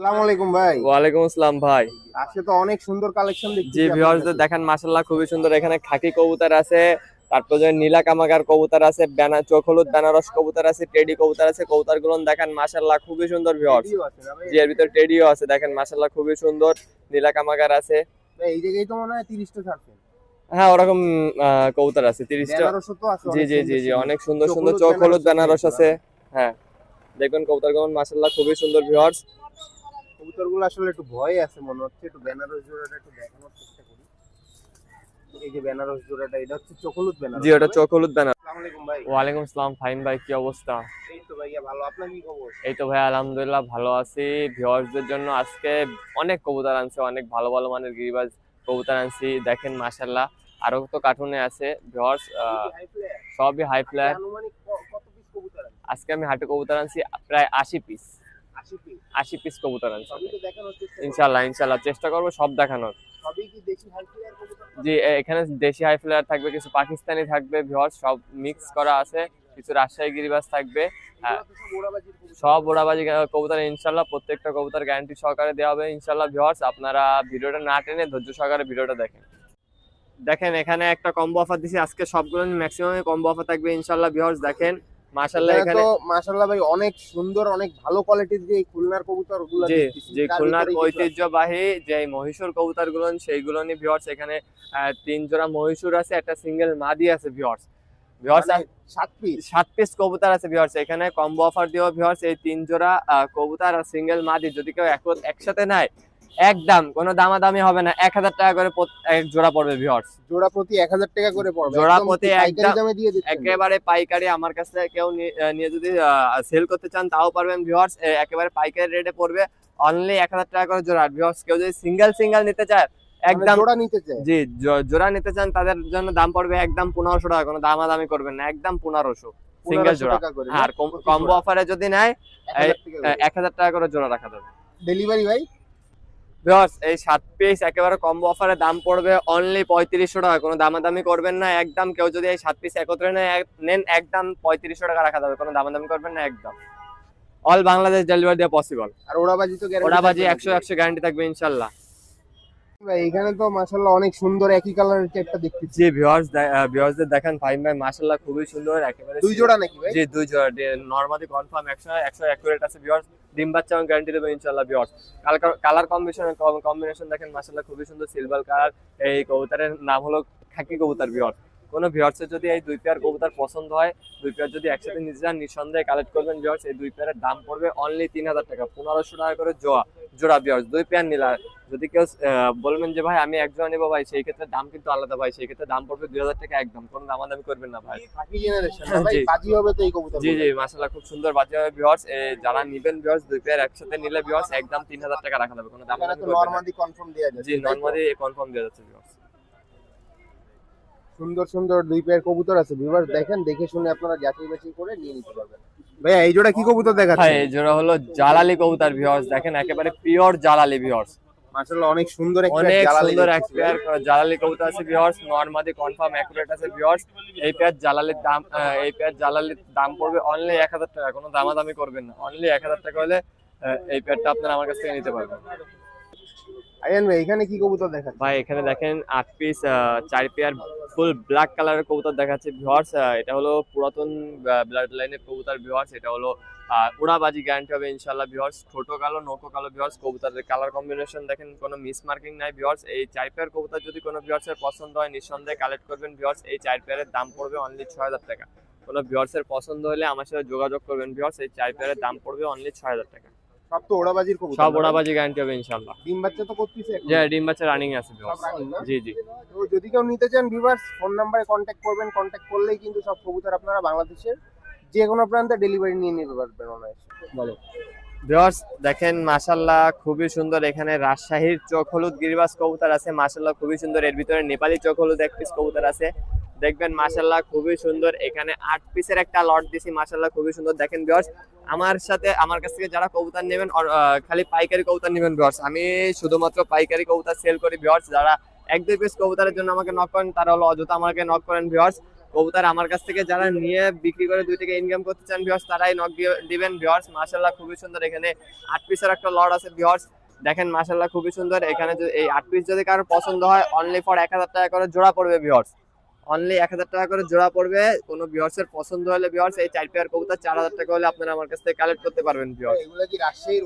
আসসালামু আলাইকুম ভাই। ওয়ালাইকুম আসসালাম ভাই। আজকে তো অনেক সুন্দর কালেকশন দেখছি জি ভিউয়ার্সদের দেখেন মাশাআল্লাহ খুবই সুন্দর। এখানে খাকি কবুতর আছে তারপর যে নীলা কামাগার কবুতর আছে ব্যানা চোখ হলুদ বেনারস কবুতর আছে টেডি কবুতর আছে কবুতরগুলো দেখেন মাশাআল্লাহ খুবই সুন্দর ভিউয়ার্স জি এর ভিতর টেডিও আছে দেখেন মাশাআল্লাহ খুবই সুন্দর। নীলা কামাগার আছে। এই জায়গায় তো মনে হয় ছাড়ছেন হ্যাঁ ওরকম কবুতর আছে তিরিশটা। বেনারসও তো আছে জি অনেক জি জি জি। অনেক সুন্দর সুন্দর চোখ হলুদ বেনারস বেনারস আছে। হ্যাঁ দেখবেন কবুতরগুলো মাশাআল্লাহ খুবই সুন্দর ভিউয়ার্স কবুতরগুলো আসলে একটু ভয় আছে মনে হচ্ছে একটু বেনারস জোড়াটা একটু দেখানোর চেষ্টা করি। এই যে বেনারস জোড়াটা এটা হচ্ছে চকলুত বেনারস জি চোখ হলুদ বেনারস। আসসালামু আলাইকুম ভাই। ওয়ালাইকুম আসসালাম ফাহিম ভাই কি অবস্থা? এই তো ভাইয়া ভালো। আপনার কি খবর? এই তো ভাই আলহামদুলিল্লাহ ভালো আছি। ভিউয়ার্সদের জন্য আজকে অনেক কবুতর আনছে অনেক ভালো ভালো মানের গিরিবাজ কবুতর আনছি। দেখেন মাশাল্লাহ আরও তো কার্টুনে আছে। ভিউয়ার্স সবই হাই আছে আজকে আমি হাটে কবুতর আনছি প্রায় আশি পিস 80 পিস আশি পিস কবুতর আনছি। ইনশাল্লাহ ইনশাল্লাহ চেষ্টা করব সব দেখানোর জি এখানে দেশি হাই ফ্লায়ার থাকবে কিছু পাকিস্তানি থাকবে ভিউয়ার্স সব মিক্স করা আছে কিছু রাজশাহী গিরিবাজ থাকবে হ্যাঁ। সব। ওড়াবাজি কবুতর ইনশাল্লাহ প্রত্যেকটা কবুতর গ্যারান্টি সহকারে দেওয়া হবে ইনশাল্লাহ ভিউয়ার্স আপনারা ভিডিওটা না টেনে ধৈর্য সহকারে ভিডিওটা দেখেন দেখেন এখানে একটা কম্বো অফার দিছি আজকে সবগুলো ম্যাক্সিমামে কম্বো অফার থাকবে ইনশাল্লাহ ভিউয়ার্স দেখেন মাশাআল্লাহ এখানে এখানে তো মাশাআল্লাহ ভাই অনেক সুন্দর অনেক ভালো কোয়ালিটির যে খুলনার কবুতরগুলো যে খুলনার ঐতিহ্যবাহী যে মহীশূর কবুতর সেইগুলো নিয়ে ভিউয়ার্স এখানে তিন জোড়া মহীশূর আছে একটা সিঙ্গেল মাদি আছে ভিউয়ার্স ভিউয়ার্স মানে সাত পিস সাত পিস কবুতর আছে ভিউয়ার্স এখানে কম্বো অফার দিও ভিউয়ার্স এই তিন জোড়া কবুতর আর সিঙ্গেল মাদি। যদি কেউ এক- একসাথে নেয় একদম কোনো দামাদামি হবে না। এক হাজার টাকা করে এক জোড়া পড়বে ভিউয়ার্স জোড়া প্রতি এক হাজার টাকা করে পড়বে। জোড়া প্রতি একেবারে পাইকারি। আমার কাছে কেউ নিয়ে যদি সেল করতে চান তাও পারবেন ভিউয়ার্স একেবারে পাইকারি রেটে পড়বে। অনলি এক হাজার টাকা করে জোড়া। ভিউয়ার্স কেউ যদি সিঙ্গেল সিঙ্গেল নিতে চায় একদম জোড়া নিতে চায়? জি জোড়া নিতে চান তাদের জন্য দাম পড়বে একদম পনেরোশো টাকা। কোনো দামাদামি করবেন না। একদম পনেরোশো। সিঙ্গেল জোড়া। আর কম্বো অফারে যদি নেয় এক হাজার টাকা করে। জোড়া রাখা যাবে। ডেলিভারি ভাই? ভিউয়ার্স এই সাত পিস একেবারে কম্বো অফারে দাম পড়বে অনলি পঁয়ত্রিশশো টাকা। কোনো দামাদামি করবেন না একদম কেউ যদি এই সাত পিস একত্রে নেন একদম পঁয়ত্রিশশো টাকা রাখা যাবে। কোনো দামাদামি করবেন না একদম। অল বাংলাদেশ ডেলিভারি দেওয়া পসিবল আর ওড়াবাজি তো ওড়াবাজি একশো একশো গ্যারান্টি থাকবে ইনশাল্লাহ। ভাই এখানে তো মাশাআল্লাহ অনেক সুন্দর একই কালারের চেকটা দেখতেছি। জি ভিউয়ার্স ভিউয়ার্সদের দেখেন ফাইন ভাই মাশাল্লাহ খুবই সুন্দর একেবারে দুই জোড়া নাকি ভাই? জি দুই জোড়া নর্মালি কনফার্ম একশো একশো অ্যাকুরেট আছে ভিউয়ার্স ডিম বাচ্চা এবং গ্যারান্টি দেবো ইনশাল্লাহ বিয়ার কালার কম্বিনেশন কম্বিনেশন দেখেন মাসাল্লাহ খুবই সুন্দর সিলভার কালার এই কবুতারের নাম হলো খাকি কবুতার বিয়ার কোনো ভিউয়ার্সের যদি এই দুই পেয়ার কবুতার পছন্দ হয়, দুই পেয়ার যদি একসাথে নিজেরা নিঃসন্দেহে কালেক্ট করবেন ভিওর্স এই দুই পেয়ারের দাম পড়বে অনলি তিন হাজার টাকা, পনেরোশো টাকা করে জোড়া। জোড়া বিয়ার্স দুই পেয়ার নিলা যদি কেউ বলবেন যে ভাই আমি এক জোড়া নেব ভাই সেই ক্ষেত্রে দাম কিন্তু আলাদা ভাই সেই ক্ষেত্রে দাম পড়বে দুই হাজার টাকা একদম কোনো দামাদামি করবেন না ভাই। জি। বাজি হবে তো এই কবুতর জি জি মাশাআল্লাহ খুব সুন্দর বাজি হবে বিয়ার্স যারা নিবেন বিয়ার্স দুই পেয়ার একসাথে নিলে বিয়ার্স একদম তিন হাজার টাকা রাখা যাবে কোনো দাম নর্মালি কনফার্ম দেওয়া যাচ্ছে জি নর্মালি কনফার্ম দেওয়া যাচ্ছে ভিউয়ার্স সুন্দর সুন্দর দুই পেয়ার কবুতর আছে। ভিউয়ার্স দেখেন দেখে শুনে আপনারা যাচাই বাছাই করে নিয়ে নিতে পারবেন। ভাইয়া এই জোড়া কি কবুতর দেখাচ্ছে এই জোড়া হলো জালালি কবুতর ভিউয়ার্স দেখেন একেবারে পিওর জালালি ভিউয়ার্স মাশাআল্লাহ অনেক সুন্দর একটা অনেক সুন্দর এক পেয়ার জালালি কবুতর আছে ভিউয়ার্স নর্মালি কনফার্ম অ্যাকুরেট আছে ভিউয়ার্স এই পেয়ার জালালির দাম এই পেয়ার জালালির দাম পড়বে অনলি এক হাজার টাকা কোনো দামাদামি করবেন না। অনলি এক হাজার টাকা হলে এই পেয়ারটা আপনারা আমার কাছ থেকে নিতে পারবেন। আয়ান ভাই এখানে কি কবুতর দেখাচ্ছে? ভাই, এখানে দেখেন আট পিস চার পেয়ার ফুল ব্ল্যাক কালারের কবুতর দেখাচ্ছে ভিউয়ার্স এটা হলো পুরাতন ব্লাড লাইনের কবুতর ভিউয়ার্স এটা হলো উড়াবাজি গ্যারান্টি হবে ইনশাল্লাহ ভিউয়ার্স ছোট কালো, নৌকো কালো ভিউয়ার্স কবুতরের কালার কম্বিনেশন দেখেন কোনো মিস মার্কিং নাই ভিউয়ার্স এই চার পেয়ার কবুতর যদি কোনো ভিউয়ার্সের পছন্দ হয়, নিঃসন্দেহে কালেক্ট করবেন ভিউয়ার্স এই চার পেয়ারের দাম পড়বে অনলি ছয় হাজার টাকা। কোনো ভিউয়ার্সের পছন্দ হলে আমার সাথে যোগাযোগ করবেন ভিউয়ার্স এই চার পেয়ারের দাম পড়বে অনলি ছয় হাজার টাকা। সব তো ওড়াবাজির কবুতর সব? ওড়াবাজি গ্যারান্টি হবে ইনশাল্লাহ ডিম বাচ্চা তো করতেছে এখন। যে ডিম বাচ্চা রানিং আছে? জি জি। তো যদি কেউ নিতে চান ভিউয়ার্স ফোন নাম্বারে কন্ট্যাক্ট করবেন। কন্ট্যাক্ট করলেই কিন্তু সব কবুতর আপনারা বাংলাদেশের যে কোনো প্রান্তে ডেলিভারি নিয়ে নিতে পারবেন অনায়াসে। বলো ভিউয়ার্স দেখেন মাশাল্লাহ খুবই সুন্দর এখানে রাজশাহীর চোখ হলুদ গিরিবাস কবুতর আছে। মাশাল্লাহ খুবই সুন্দর। এর ভিতরে নেপালি চোখ হলুদ এক পিস কবুতর আছে। দেখবেন মাশাল্লাহ খুবই সুন্দর। এখানে আট পিসের একটা লট দিছি মাশাল্লাহ খুবই সুন্দর। দেখেন ভিউয়ার্স আমার সাথে, আমার কাছ থেকে যারা কবুতর নেবেন খালি পাইকারি কবুতর নেবেন ভিউয়ার্স আমি শুধুমাত্র পাইকারি কবুতর সেল করি ভিউয়ার্স যারা এক, দুই পিস কবুতরের জন্য আমাকে নক করেন, তারা হলো অযথা আমাকে নক করেন ভিউয়ার্স কবুতর আমার কাছ থেকে যারা নিয়ে বিক্রি করে দুই থেকে ইনকাম করতে চান ভিউয়ার্স তারাই নক দিবেন ভিউয়ার্স মাশাআল্লাহ খুবই সুন্দর, এখানে আট পিসের একটা লট আছে ভিউয়ার্স দেখেন, মাশাআল্লাহ খুবই সুন্দর, এখানে এই আট পিস যদি কারোর পছন্দ হয় অনলি ফর এক হাজার টাকা করে জোড়া পড়বে ভিউয়ার্স অনলি এক হাজার টাকা করে জোড়া পড়বে। কোনো ভিউয়ার্সের পছন্দ হলে ভিউয়ার্স এই চার পেয়ার কবুতর চার হাজার টাকা হলে আপনারা আমার কাছ থেকে কালেক্ট করতে পারবেন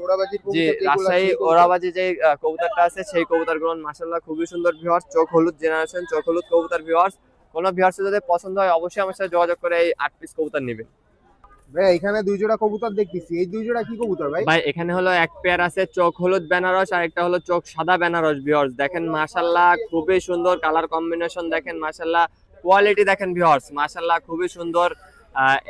ওড়াবাজির জি রাজশাহী ওরাবাজি যে কবুতরটা আছে সেই কবুতরগুলো মাশাআল্লাহ খুবই সুন্দর ভিউয়ার্স চোখ হলুদ জেনারেশন চোখ হলুদ কবুতর ভিউয়ার্স কোনো ভিউয়ার্স যদি পছন্দ হয় অবশ্যই আমার সাথে যোগাযোগ করে এই আট পিস কবুতর নেবেন। ভাই এখানে দুই জোড়া কবুতর দেখতেছি। এই দুই জোড়া কি কবুতর ভাই? ভাই এখানে হলো এক পেয়ার আছে চোখ হলুদ বেনারস আর একটা হলো চোখ সাদা বেনারস ভিউয়ার্স দেখেন মাশাআল্লাহ খুবই সুন্দর কালার কম্বিনেশন দেখেন মাশাআল্লাহ কোয়ালিটি দেখেন ভিউয়ার্স মাশাআল্লাহ, খুবই সুন্দর।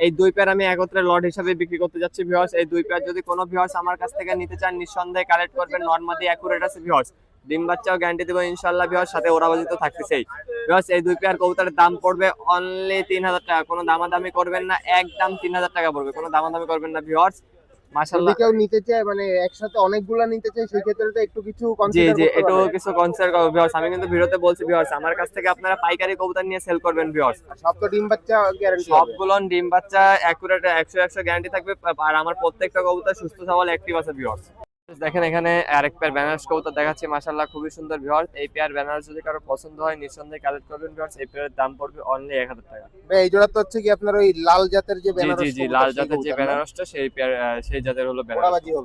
এই দুই পেয়ার আমি একত্রে লট হিসাবে বিক্রি করতে যাচ্ছি ভিউয়ার্স এই দুই পেয়ার যদি কোনো ভিউয়ার্স আমার কাছ থেকে নিতে চান, নিঃসন্দেহে কালেক্ট করবেন। নর্মালি অ্যাকুরেট আছে ভিউয়ার্স ডিম বাচ্চাও গ্যারান্টি দেবো ইনশাল্লাহ ভিউয়ার্স সাথে ওরাবাজি তো থাকতেছেই। ভিউয়ার্স এই দুই পেয়ার কবুতরের দাম পড়বে অনলি তিন হাজার টাকা। কোনো দামাদামি করবেন না, একদম তিন হাজার টাকা পড়বে। কোনো দামাদামি করবেন না ভিউয়ার্স যদি মাশাআল্লাহ। কেউ নিতে চায় মানে একসাথে অনেকগুলা নিতে চায় সেই ক্ষেত্রে তো একটু কিছু জি কনসিডার জি করতে কিছু কনসিডার করব ভিউয়ার্স আমি কিন্তু ভিডিওতে বলছি ভিউয়ার্স আমার কাছ থেকে আপনারা পাইকারি কবুতর নিয়ে সেল করবেন ভিউয়ার্স সব তো ডিম বাচ্চা গ্যারান্টি হবে। সবগুলো ডিম বাচ্চা অ্যাকুরেট একশো একশো গ্যারান্টি থাকবে আর আমার প্রত্যেকটা কবুতর সুস্থ সবল অ্যাক্টিভ আছে ভিউয়ার্স দেখেন এখানে আরেক পেয়ার বেনারস কবুতর দেখাচ্ছি মাশাআল্লাহ খুবই সুন্দর ভিউয়ার্স এই পেয়ার বেনারস যদি কারও পছন্দ হয় নিঃসন্দেহে কালেক্ট করবেন ভিউয়ার্স এই পেয়ারের দাম পড়বে অনলি এক হাজার টাকা। ভাই এই জোড়া তো হচ্ছে কি আপনার ওই লাল জাতের যে জি জি জি লাল জাতের যে না? সেই পেয়ার সেই জাতের হলো হবে।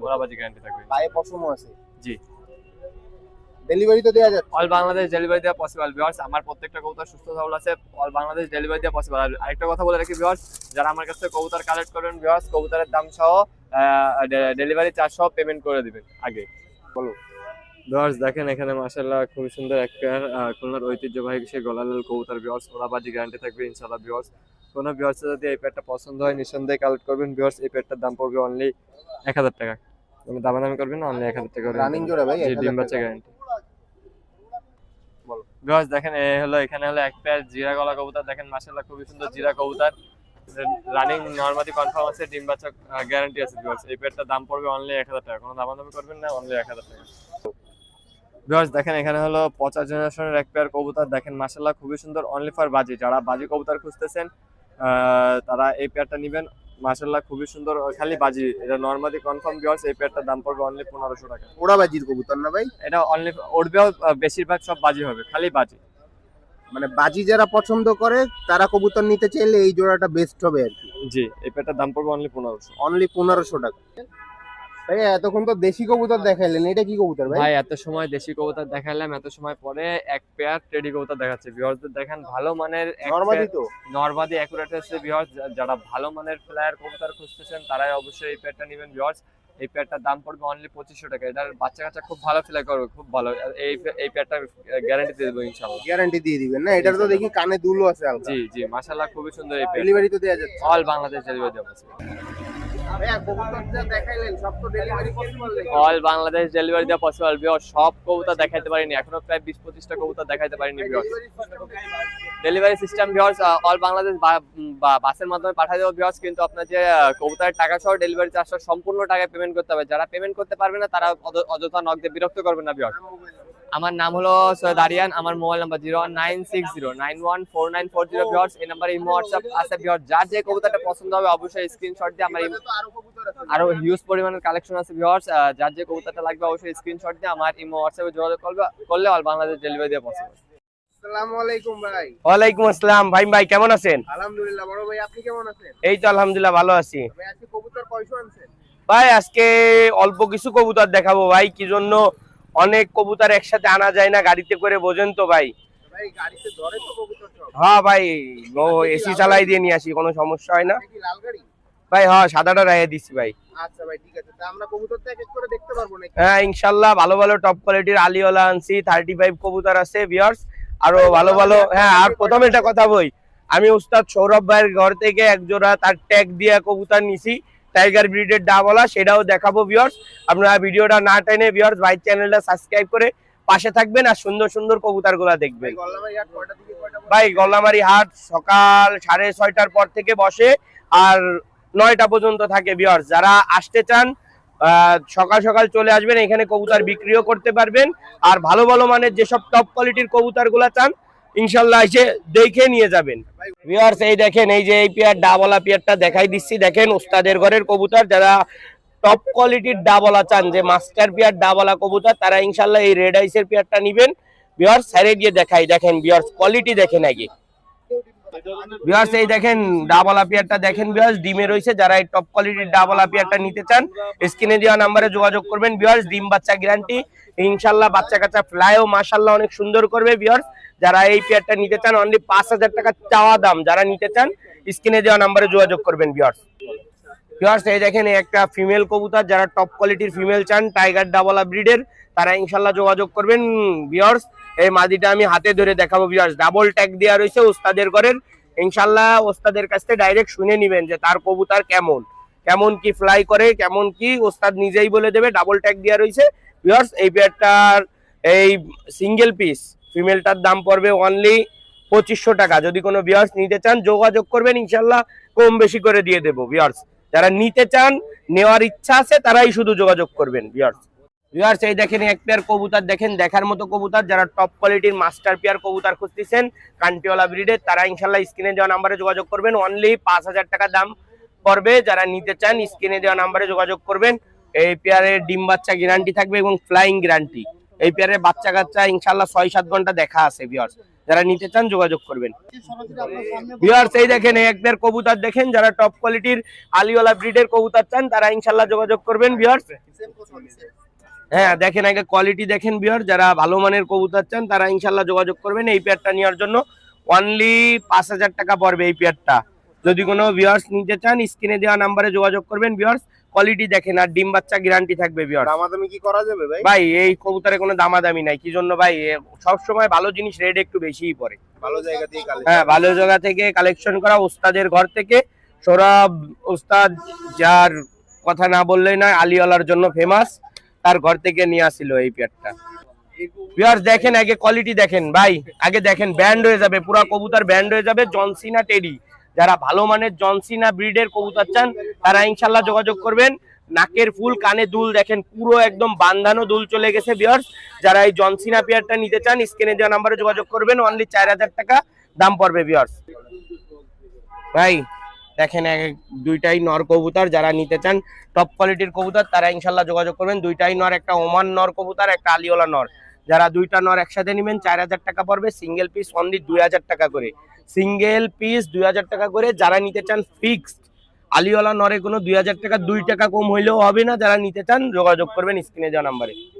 ওরাবাজি গ্যারান্টি থাকবে। পায়ে পশমও আছে। জি। ডেলিভারি তো দেওয়া যাচ্ছে। অল বাংলাদেশ ডেলিভারি দেওয়া পসিবল ভিউয়ার্স আমার প্রত্যেকটা কবুতর সুস্থ সবল আছে। অল বাংলাদেশ ডেলিভারি দেওয়া পসিবল আর আরেকটা কথা বলে রাখি ভিউয়ার্স যারা আমার কাছে কবুতর কালেক্ট করবেন ভিউয়ার্স কবুতরের দাম সহ ডেলিভারি চার্জ সহ পেমেন্ট করে দিবেন আগে। বলো। ভিউয়ার্স দেখেন এখানে মাশাআল্লাহ খুবই সুন্দর একটা খুলনার ঐতিহ্যবাহী সে গলালাল কবুতর ভিউয়ার্স ওরাবাজি গ্যারান্টি থাকবে ইনশাআল্লাহ ভিউয়ার্স কোনো ভিউয়ার্স যদি এই পেটটা পছন্দ হয় নিঃসন্দেহে কালেক্ট করবেন। ভিউয়ার্স এই পেটটার দাম পড়বে অনলি এক হাজার টাকা। কোনো দামাদামি করবেন না অনলি এক হাজার টাকা করে রানিং জোড়া ভাই জি 1000 ডিম বাচ্চা গ্যারান্টি বলো। ভিউয়ার্স দেখেন এ হলো এখানে হলো এক পেয়ার জিরা গলা কবুতর। দেখেন মাশাআল্লাহ খুবই সুন্দর জিরা কবুতর। রানিং নরমালি কনফার্ম আছে ডিম বাচ্চা গ্যারান্টি আছে ভিউয়ার্স এই পেয়ারটার দাম পড়বে অনলি 1000 টাকা। কোনো দাম দামাদামি করবেন না অনলি 1000 টাকা। ভিউয়ার্স দেখেন এখানে হলো পচা জেনারেশনের এক পেয়ার কবুতর। দেখেন মাশাআল্লাহ খুবই সুন্দর অনলি ফর বাজি। যারা বাজি কবুতর খুঁজতেছেন তারা এই পেয়ারটা নেবেন। মাশাআল্লাহ খুবই সুন্দর খালি বাজি। এটা নরমালি কনফার্ম ভিউয়ার্স এই পেয়ারটার দাম পড়বে অনলি 1500 টাকা। ওড়াবাজির কবুতর না ভাই? এটা অনলি উঠবেও বেশিরভাগ সব বাজি হবে খালি বাজি। মানে বাজি যারা পছন্দ করে তারা কবুতর নিতে চাইলে এই জোড়াটা বেস্ট হবে আর কি। জি এই পেটার দাম পড়বে অনলি পনেরোশো। অনলি পনেরোশো টাকা। ভাই এতক্ষণ তো দেশি কবুতর দেখাইলেন এটা কি কবুতর ভাই? ভাই এত সময় দেশি কবুতর দেখালাম এত সময় পরে এক পেয়ার টেডি কবুতর দেখাচ্ছে। ভিউয়ার্সদের দেখেন ভালো মানের নর্মালি তো। নরমাদি অ্যাকুরেট আছে ভিউয়ার্স যারা ভালো মানের ফ্লায়ার কবুতর খুঁজতেছেন তারাই অবশ্যই এই পেয়ারটা নেবেন ভিউয়ার্স এই প্যাডটার দাম পড়বে অনলি পঁচিশশো টাকা। এটার বাচ্চা কাচ্চা খুব ভালো ফিলাই করবে খুব ভালো। আর এই এই পেয়ারটা গ্যারান্টি দিয়ে দেবো ইনশাআল্লাহ। গ্যারান্টি দিয়ে দিবেন না? এটার তো দেখি কানে দুলো আছে জি জি মাশাআল্লাহ খুবই সুন্দর এই ডেলিভারি তো দেওয়া যাচ্ছে। অল বাংলাদেশ ডেলিভারি দেওয়া ভাইয়া অল বাংলাদেশ ডেলিভারি দেওয়া পসিবল ভিউয়ার সব কবুতর দেখাইতে পারিনি। এখনও প্রায় বিশ পঁচিশটা কবুতর দেখাইতে পারিনি delivery system viewers all Bangladesh বা- বাসের মাধ্যমে পাঠিয়ে দেবো ভিউয়ার্স কিন্তু আপনার যে কবুতরের টাকা সহ ডেলিভারি চার্জটা সম্পূর্ণ টাকায় পেমেন্ট করতে হবে। যারা পেমেন্ট করতে পারবে না তারা অয- অযথা নগদে বিরক্ত করবে না ভিউয়ার আমার নাম হলো সৈয়দ আরিয়ান আমার mobile number zero nine six zero nine one four nine four zero viewers এই নাম্বারে ইমো হোয়াটসঅ্যাপ আছে ভিউয়ার যার যে কবুতরটা পছন্দ হবে অবশ্যই স্ক্রিনশট দিয়ে আমার আরও হিউজ পরিমাণের কালেকশন আছে ভিউয়ার্স। যার যে কবুতরটা লাগবে অবশ্যই স্ক্রিনশট দিয়ে আমার ইমো হোয়াটসঅ্যাপে যোগাযোগ করবে করলে অল বাংলাদেশ ডেলিভারি দেওয়া পসিবল আসসালামু আলাইকুম ভাই। ওয়ালাইকুম আসসালাম। ভাই ভাই কেমন আছেন? আলহামদুলিল্লাহ বড় ভাই আপনি কেমন আছেন? এই তো আলহামদুলিল্লাহ ভালো আছি। ভাই আজকে কবুতর কয়শো আনছেন? ভাই আজকে অল্প কিছু কবুতর দেখাবো ভাই কি জন্য অনেক কবুতর একসাথে আনা যায় না গাড়িতে করে বোঝেন তো ভাই। হ্যাঁ ভাই এসি চালাই দিয়ে নিয়ে আসি কোনো সমস্যা হয় না। ভাই হ্যাঁ সাদাটা রাইয়ে দিচ্ছি ভাই। আচ্ছা ভাই ঠিক আছে। আমরা কবুতর এক এক করে দেখতে পারব নাকি? হ্যাঁ ইনশাল্লাহ ভালো ভালো টপ কোয়ালিটির আলিওলা আনছি থার্টি ফাইভ কবুতর আছে বিয়ার্স আরও ভালো ভালো হ্যাঁ আর প্রথমে একটা কথা বই আমি উস্তাদ সৌরভ ভাইয়ের ঘর থেকে একজোড়া তার ট্যাগ দিয়ে কবুতর নিছি। টাইগার ব্রিডের ডাবলা সেটাও দেখাবো ভিউয়ার্স আপনারা ভিডিওটা না টেনে ভিউয়ার্স ভাই চ্যানেলটা সাবস্ক্রাইব করে পাশে থাকবেন আর সুন্দর সুন্দর কবুতারগুলা দেখবেন। ভাই, গল্লামারি হাট সকাল সাড়ে ছয়টার পর থেকে বসে আর নয়টা পর্যন্ত থাকে ভিউয়ার্স যারা আসতে চান সকাল সকাল চলে আসবেন, এখানে কবুতর বিক্রিও করতে পারবেন। আর ভালো ভালো মানের যেসব টপ কোয়ালিটির কবুতরগুলা চান ইনশাল্লাহ এসে দেখে নিয়ে যাবেন। ভিওয়ার্স এই দেখেন, এই যে এই পেয়ার ডাবলা পেয়ারটা দেখাই দিচ্ছি। দেখেন উস্তাদের ঘরের কবুতর, যারা টপ কোয়ালিটির ডাবলা চান, যে মাস্টার পেয়ার ডাবলা কবুতর, তারা ইনশাল্লাহ এই রেড আইসের পেয়ারটা নিবেন। ভিওয়ার্স সাইডে গিয়ে দেখাই, দেখেন ভিওয়ার্স কোয়ালিটি দেখেন আগে। ভিউয়ার্স এই দেখেন ডাবল আপিয়ারটা দেখেন ভিউয়ার্স ডিমে রয়েছে, যারা এই টপ কোয়ালিটির ডাবল আপিয়ারটা নিতে চান স্ক্রিনে দেওয়া নাম্বারে যোগাযোগ করবেন ভিউয়ার্স ডিম বাচ্চা গ্যারান্টি ইনশাল্লাহ বাচ্চা কাচ্চা ফ্লাইও মাশাল্লাহ অনেক সুন্দর করবে ভিউয়ার্স যারা এই পেয়ারটা নিতে চান অনলি পাঁচ হাজার টাকা চাওয়া দাম, যারা নিতে চান স্ক্রিনে দেওয়া নাম্বারে যোগাযোগ করবেন ভিউয়ার্স ভিউয়ার্স এই দেখেন একটা ফিমেল কবুতর, যারা টপ কোয়ালিটির ফিমেল চান টাইগার ডাবলা ব্রিডের তারা ইনশাল্লাহ যোগাযোগ করবেন ভিউয়ার্স এই মাদিটা আমি হাতে ধরে দেখাবো ভিউয়ার্স ডাবল ট্যাগ দেওয়া রয়েছে, ওস্তাদের ঘরের। ইনশাল্লাহ ওস্তাদের কাছ থেকে ডাইরেক্ট শুনে নিবেন যে তার কবুতর কেমন। কেমন কি ফ্লাই করে, কেমন কি ওস্তাদ নিজেই বলে দেবে। ডাবল ট্যাগ দেওয়া রয়েছে। ভিউয়ার্স এই পেয়ারটার এই সিঙ্গেল পিস ফিমেলটার দাম পড়বে অনলি পঁচিশশো টাকা। যদি কোনো ভিউয়ার্স নিতে চান, যোগাযোগ করবেন ইনশাল্লাহ কম বেশি করে দিয়ে দেবো ভিউয়ার্স যারা নিতে চান, নেওয়ার ইচ্ছা আছে, তারাই শুধু যোগাযোগ করবেন ভিউয়ার্স ভিউয়ার্স এই দেখেন এক পেয়ার কবুতর। দেখেন, দেখার মতো কবুতর যারা টপ কোয়ালিটির মাস্টার পেয়ার কবুতর খুঁজতেছেন কান্টিওয়ালা ব্রিডের তারা ইনশাল্লাহ স্ক্রিনে দেওয়া নাম্বারে যোগাযোগ করবেন। অনলি পাঁচ হাজার টাকা দাম পড়বে। যারা নিতে চান, স্ক্রিনে দেওয়া নাম্বারে যোগাযোগ করবেন। এই পেয়ারের ডিম বাচ্চা গ্যারান্টি থাকবে এবং ফ্লাইং গ্যারান্টি এই পেয়ারের বাচ্চা কাচ্চা ইনশাল্লাহ ছয় সাত ঘণ্টা দেখা আছে ভিউয়ার্স যারা নিতে চান, যোগাযোগ করবেন। ভিউয়ার্স এই দেখেন এক পেয়ার কবুতর দেখেন, যারা টপ কোয়ালিটির আলিওয়ালা ব্রিডের কবুতর চান, তারা ইনশাল্লাহ যোগাযোগ করবেন ভিউয়ার্স হ্যাঁ দেখেন আগে কোয়ালিটি দেখেন বিহার যারা ভালো মানের কবুতর চান তারা ইনশাল্লাহ যোগাযোগ করবেন এই পেয়ারটা নেওয়ার জন্য। অনলি পাঁচ হাজার টাকা পড়বে এই পেয়ারটা যদি কোনো ভিউয়ার্স নিতে চান স্ক্রিনে দেওয়া নাম্বারে যোগাযোগ করবেন ভিউয়ার্স কোয়ালিটি দেখেন আর ডিম বাচ্চা গ্যারান্টি থাকবে ভিউয়ার্স দামাদামি কি করা যাবে ভাই? ভাই এই কবুতরে কোনো দামাদামি নাই। কি জন্য ভাই সব সময় ভালো জিনিস রেট একটু বেশিই পড়ে। ভালো জায়গা কালে হ্যাঁ ভালো জায়গা থেকে কালেকশন করা ওস্তাদের ঘর থেকে। সৌরভ ওস্তাদ যার কথা না বললেই না আলিওয়ালার জন্য ফেমাস তার ঘর থেকে নিয়ে আসিল এই পেয়ারটা। ভিউয়ার্স দেখেন, আগে কোয়ালিটি দেখেন, ভাই। আগে দেখেন ব্যান্ড হয়ে যাবে, পুরা কবুতর ব্যান্ড হয়ে যাবে জনসিনা টেডি যারা ভালো মানের জনসিনা ব্রিডের কবুতর চান, তারা ইনশাল্লাহ যোগাযোগ করবেন। নাকের ফুল, কানে দুল দেখেন, পুরো একদম বান্ধানো দুল চলে গেছে ভিউয়ার্স যারা এই জনসিনা পেয়ারটা নিতে চান, স্ক্রিনে দেওয়া নাম্বারে যোগাযোগ করবেন অনলি চার হাজার টাকা দাম পড়বে ভিউয়ার্স ভাই দেখেন এক- দুইটাই নর কবুতর, যারা নিতে চান টপ কোয়ালিটির কবুতর, তারা ইনশাল্লাহ যোগাযোগ করবেন। দুইটাই নর, একটা ওমান নর কবুতর, একটা আলিওলা নর। যারা দুইটা নর একসাথে নেবেন, চার হাজার টাকা পড়বে সিঙ্গেল পিস অনলি দুই হাজার টাকা করে। সিঙ্গেল পিস দুই হাজার টাকা করে, যারা নিতে চান ফিক্সড আলিওয়ালা নরে কোনো দুই হাজার টাকা, দুই টাকা কম হইলেও হবে না। যারা নিতে চান, যোগাযোগ করবেন স্ক্রিনে দেওয়া নাম্বারে।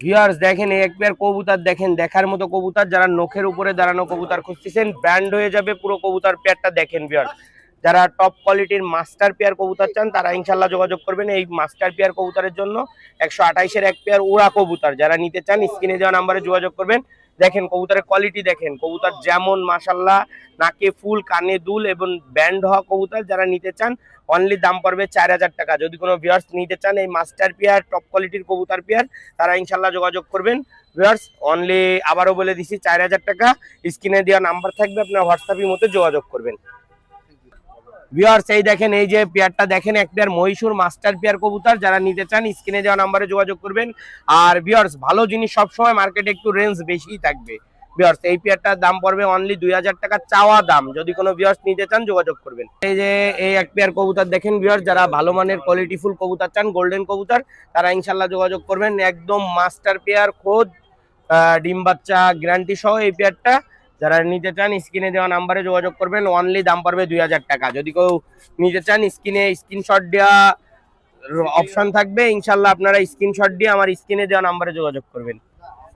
ভিউয়ার্স দেখেন, এই এক পেয়ার কবুতার দেখেন, দেখার মতো কবুতার, যারা নখের উপরে দাঁড়ানো কবুতার খুঁজতেছেন ব্র্যান্ড হয়ে যাবে পুরো কবুতর পেয়ারটা দেখেন ভিউয়ার্স যারা টপ কোয়ালিটির মাস্টার পেয়ার কবুতর চান, তারা ইনশাল্লাহ যোগাযোগ করবেন এই মাস্টার পেয়ার কবুতরের জন্য। একশো আঠাইশের এক পেয়ার উড়া কবুতর। যারা নিতে চান, স্ক্রিনে দেওয়া নাম্বারে যোগাযোগ করবেন। দেখেন, কবুতরের কোয়ালিটি দেখেন। কবুতর যেমন মাসাল্লাহ নাকে ফুল, কানে দুল এবং ব্যান্ড হওয়া কবুতর, যারা নিতে চান অনলি দাম পড়বে চার হাজার টাকা। যদি কোনো ভিউয়ার্স নিতে চান, এই মাস্টার পেয়ার টপ কোয়ালিটির কবুতার পেয়ার তারা ইনশাল্লাহ যোগাযোগ করবেন। ভিউয়ার্স অনলি আবারও বলে দিছি, চার হাজার টাকা। স্ক্রিনে দেওয়া নাম্বার থাকবে, আপনার হোয়াটসঅ্যাপের মধ্যে যোগাযোগ করবেন। ভিউয়ার্স এই দেখেন, এই যে পেয়ারটা দেখেন, এক পেয়ার মহীশূর মাস্টার পেয়ার কবুতর। যারা নিতে চান, স্ক্রিনে দেওয়া নাম্বারে যোগাযোগ করবেন। আর ভিউয়ার্স ভালো জিনিস সবসময় মার্কেটে একটু রেঞ্জ বেশিই থাকবে। ভিউয়ার্স এই পেয়ারটার দাম পড়বে অনলি দুই হাজার টাকা চাওয়া দাম। যদি কোনো ভিউয়ার্স নিতে চান যোগাযোগ করবেন। এই যে এই এক পেয়ার কবুতর দেখেন ভিউয়ার্স যারা ভালো মানের কোয়ালিটিফুল কবুতর চান গোল্ডেন কবুতর তারা ইনশাল্লাহ যোগাযোগ করবেন। একদম মাস্টার পেয়ার আহ, ডিম বাচ্চা গ্যারান্টি সহ এই পেয়ারটা যারা নিতে চান স্ক্রিনে দেওয়া নাম্বারে যোগাযোগ করবেন। অনলি দাম পড়বে দুই হাজার টাকা। যদি কেউ নিতে চান স্ক্রিনে স্ক্রিনশট দেওয়া অপশন থাকবে। ইনশাল্লাহ আপনারা স্ক্রিনশট দিয়ে আমার স্ক্রিনে দেওয়া নাম্বারে যোগাযোগ করবেন।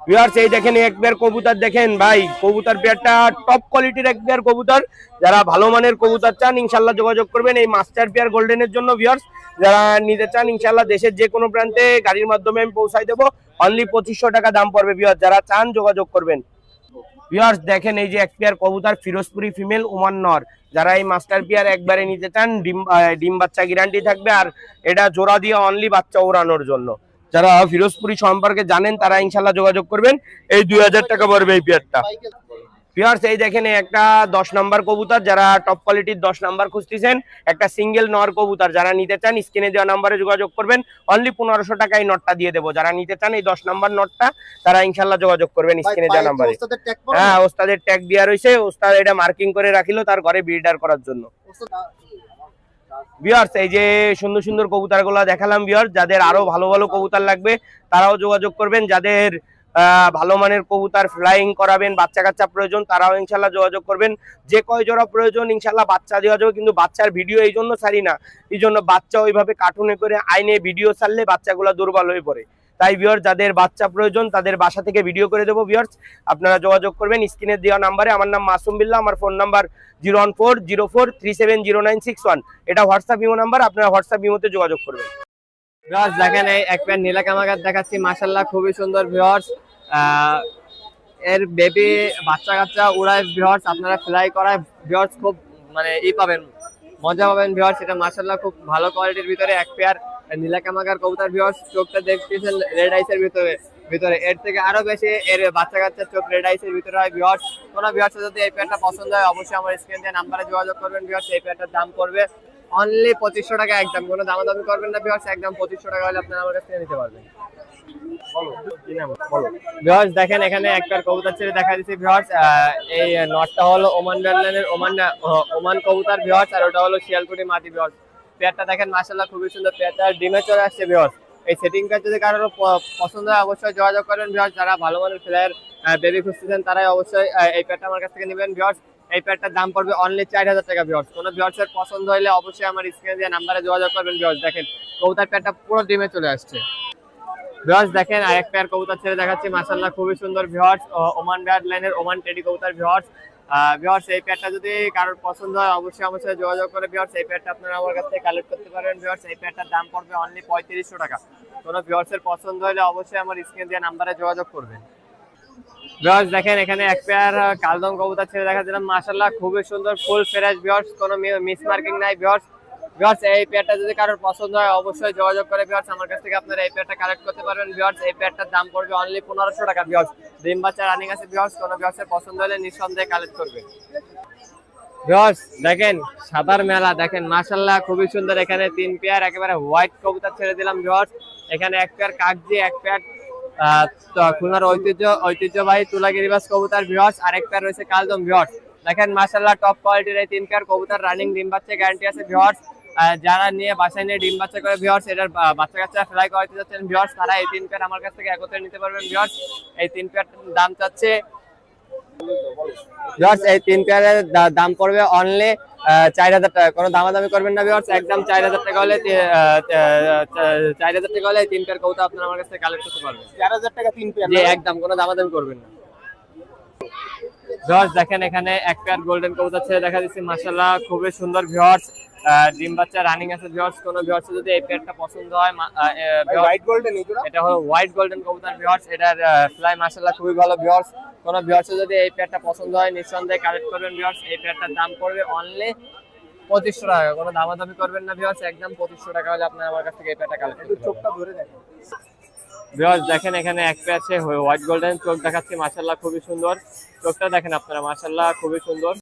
ভিউয়ার্স এই দেখেন, এক পেয়ার কবুতর দেখেন, ভাই। কবুতর পেয়ারটা টপ কোয়ালিটির এক পেয়ার কবুতর। যারা ভালো মানের কবুতর চান, ইনশাল্লাহ যোগাযোগ করবেন এই মাস্টার পেয়ার গোল্ডেনের জন্য ভিউয়ার্স যারা নিতে চান, ইনশাল্লাহ দেশের যে কোনো প্রান্তে গাড়ির মাধ্যমে আমি পৌঁছাই দেবো। অনলি পঁচিশশো টাকা দাম পড়বে ভিউয়ার্স যারা চান, যোগাযোগ করবেন। ভিউয়ার্স দেখেন, এই যে এক পেয়ার কবুতর, ফিরোজপুরি ফিমেল ওমান নর যারা এই মাস্টার পেয়ার একবারে নিতে চান, ডিম ডিম বাচ্চা গ্যারান্টি থাকবে, আর এটা জোড়া দিয়ে অনলি বাচ্চা ওড়ানোর জন্য। যারা ফিরোজপুরি সম্পর্কে জানেন তারা ইনশাল্লাহ যোগাযোগ করবেন। এই দুই হাজার টাকা পড়বে এই পেয়ারটা। ভিউয়ার্স এই দেখেন একটা দশ নাম্বার কবুতর যারা টপ কোয়ালিটির দশ নাম্বার খুঁজতেছেন একটা সিঙ্গেল নর কবুতর। যারা নিতে চান স্ক্রিনে দেওয়া নাম্বারে যোগাযোগ করবেন। অনলি পনেরোশো টাকায় নটটা দিয়ে দেবো। যারা নিতে চান এই দশ নাম্বার নটটা তারা ইনশাল্লাহ যোগাযোগ করবেন স্ক্রিনে দেওয়া নাম্বারে। হ্যাঁ ওস্তাদের ট্যাগ দেওয়া রয়েছে। ওস্তাদ এটা মার্কিং করে রাখিল তার ঘরে বিল্ডার করার জন্য। বিয়ার্স এই যে সুন্দর সুন্দর কবুতারগুলো গুলা দেখালাম বিয়ার্স যাদের আরও ভালো ভালো কবুতার লাগবে, তারাও যোগাযোগ করবেন। যাদের ভালো মানের কবুতার ফ্লাইং করাবেন, বাচ্চা কাচ্চা প্রয়োজন, তারাও ইনশাল্লাহ যোগাযোগ করবেন। যে কয় জোড়া প্রয়োজন ইনশাল্লাহ বাচ্চা দেওয়া যাবে, কিন্তু বাচ্চার ভিডিও এই জন্য ছাড়ি না। এই জন্য বাচ্চা ওইভাবে কার্টুনে করে আইনে ভিডিও সারলে বাচ্চাগুলো দুর্বল হয়ে পড়ে। তাই বিয়ার যাদের বাচ্চা প্রয়োজন, তাদের বাসা থেকে ভিডিও করে দেবো বিয়ার্স আপনারা যোগাযোগ করবেন, স্ক্রিনে দেওয়া নাম্বারে। আমার নাম মাসুম বিল্লাহ আমার phone number zero one four zero four three seven zero nine six one এটা হোয়াটসঅ্যাপ ইমো নাম্বার আপনারা হোয়াটসঅ্যাপ ইমোতে যোগাযোগ করবেন। ভিউয়ার্স দেখেন এই এক প্যার নীলা কামাগার দেখাচ্ছি মাশাল্লাহ খুবই সুন্দর ভিউয়ার্স এর বেবি বাচ্চা কাচ্চা উড়ায় ভিউয়ার্স আপনারা ফ্লাই করায় ভিউয়ার্স খুব মানে ই পাবেন, মজা পাবেন ভিউয়ার্স এটা মাশাল্লাহ খুব ভালো কোয়ালিটির ভিতরে, এক পেয়ার নীলা কামাগার কবুতর ভিউয়ার্স চোখটা দেখতেছেন রেড আইসের ভিতরে ভিতরে। এর থেকে আরও বেশি এর বাচ্চা কাচ্চার চোখ রেড আইসের ভিতরে হয় ভিউয়ার্স কোনো ভিউয়ার্স যদি এই পেয়ারটা পছন্দ হয়, অবশ্যই আমার স্ক্রিন দিয়ে নাম্বারে যোগাযোগ করবেন ভিউয়ার্স এই পেয়ারটার দাম পড়বে অনলি পঁচিশশো টাকা একদম। কোনো দামাদামি করবেন না ভিউয়ার্স একদম পঁচিশশো টাকা হলে আপনারা আমার কাছ নিতে পারবেন। ভিউয়ার্স দেখেন এখানে একটা কবুতর ছেড়ে দেখা দিচ্ছে ভিউয়ার্স এই নটটা হলো ওমান ব্যান্ডলাইনের ওমান ওমান কবুতর ভিউয়ার্স আর ওটা হলো শিয়ালকুটি মাটি ভিউয়ার্স পেয়ারটা দেখেন, মাশাআল্লাহ খুবই সুন্দর পেয়ারটা। ডিমে চলে আসছে ভিউয়ার্স এই সেটিংটা যদি কারোর পছন্দ হয়, অবশ্যই যোগাযোগ করবেন ভিউয়ার্স যারা ভালো মানের প্লেয়ার বেবি খুঁজতেছেন, তারাই অবশ্যই এই পেয়ারটা আমার কাছ থেকে নেবেন ভিউয়ার্স এই প্যাডটার দাম পড়বে অনলি চার হাজার টাকা ভিউয়ার্স কোনো ভিউয়ার্সের পছন্দ হলে অবশ্যই আমার স্ক্রিনে দিয়ে নাম্বারে যোগাযোগ করবেন ভিউয়ার্স দেখেন, কবুতর প্যাডটা পুরো ডিমে চলে আসছে। ভিউয়ার্স দেখেন, আরেক পেয়ার কবুতর ছেড়ে দেখাচ্ছি, মাশাআল্লাহ খুবই সুন্দর viewers Oman bad line Oman teddy কবুতর ভিউয়ার্স ভিউয়ার্স সেই প্যাডটা যদি কারোর পছন্দ হয়, অবশ্যই আমার সাথে যোগাযোগ করে বিহার সেই প্যাডটা আপনারা আমার কাছ থেকে কালেক্ট করতে পারেন। বিহার সেই প্যাডটার দাম পড়বে অনলি পঁয়ত্রিশশো টাকা। কোনো বিহার্সের পছন্দ হলে অবশ্যই আমার স্ক্রিন দিয়ে নাম্বারে যোগাযোগ করবেন। বিহার্স দেখেন এখানে এক পেয়ার কালদম কবুতর ছেড়ে দেখা দিলাম মাসাল্লাহ খুবই সুন্দর ফুল ফ্রেশ বিহার্স কোনো মিস মার্কিং নাই। ভিউয়ার্স ভিউয়ার্স, এই পেয়ারটা যদি কারোর পছন্দ হয়, অবশ্যই যোগাযোগ করে ভিউয়ার্স। আমার কাছ থেকে আপনারা এই পেয়ারটা কালেক্ট করতে পারবেন। ভিউয়ার্স, এই পেয়ারটার দাম পড়বে অনলি পনেরোশো টাকা, ভিউয়ার্স। ডিম বাচ্চা রানিং আছে, ভিউয়ার্স। কোনো ভিউয়ার্সের পছন্দ হলে নিঃসন্দেহে কালেক্ট করবে। ভিউয়ার্স, দেখেন, সাদার মেলা, দেখেন, মাশাআল্লাহ, খুবই সুন্দর। এখানে তিন পেয়ার একেবারে হোয়াইট কবুতর ছেড়ে দিলাম, ভিউয়ার্স। এখানে এক পেয়ার কাকজি, এক পেয়ার খুলনার ঐতিহ্য, ঐতিহ্যবাহী তুলাগিরিবাস কবুতর, ভিউয়ার্স। আরেক পেয়ার রয়েছে কালদম, ভিউয়ার্স। দেখেন, মাশাআল্লাহ টপ কোয়ালিটির এই তিন পেয়ার কবুতর রানিং ডিম বাচ্চা গ্যারান্টি আছে, ভিউয়ার্স। যারা নিয়ে বাসায় নিয়ে ডিম বাচ্চা করে ভিউয়ার্স এটার বাচ্চা কাচ্চা ফ্লাই করাতে যাচ্ছেন ভিউয়ার্স তারা এই তিন পেয়ার আমার কাছ থেকে একত্রে নিতে পারবেন ভিউয়ার্স এই তিন পেয়ার দাম চাচ্ছে। ভিউয়ার্স এই তিন পেয়ারের দাম পড়বে অনলি চার হাজার টাকা। কোনো দামাদামি করবেন না ভিউয়ার্স একদম চার হাজার টাকা হলে চার হাজার টাকা হলে তিন পেয়ার কবুতর আপনারা আমার কাছ থেকে কালেক্ট করতে পারবেন। চার হাজার টাকা তিন পেয়ার একদম কোনো দামাদামি করবেন না। ভিউয়ার্স দেখেন এখানে এক পেয়ার গোল্ডেন কবুতর ছেড়ে দেখা দিচ্ছে। মাশাআল্লাহ খুবই সুন্দর ভিউয়ার্স ডিম বাচ্চা রানিং আছে ভিউয়ার্স কোনো ভিউয়ার্স যদি এই পেয়ারটা পছন্দ হয় হোয়াইট গোল্ডেন এটা হলো হোয়াইট গোল্ডেন কবুতর ভিউয়ার্স এটার ফ্লাই মাশাআল্লাহ খুবই ভালো ভিউয়ার্স কোন ভিউয়ার্স যদি এই পেয়ারটা পছন্দ হয় নিঃসন্দেহে কালেক্ট করবেন ভিউয়ার্স এই পেয়ারটার দাম পড়বে অনলি পঁচিশশো টাকা। কোনো দামাদামি করবেন না ভিউয়ার্স একদম পঁচিশশো টাকা হলে আপনারা আমার কাছ থেকে এই পেয়ারটা কালেক্ট করতে চোখটা ধরে দেখেন। ভিউয়ার্স দেখেন এখানে এক প্যাচে হোয়াইট গোল্ডেন চোখ দেখাচ্ছে মাসাল্লাহ খুবই সুন্দর। চোখটা দেখেন আপনারা মাসাল্লাহ খুবই সুন্দর।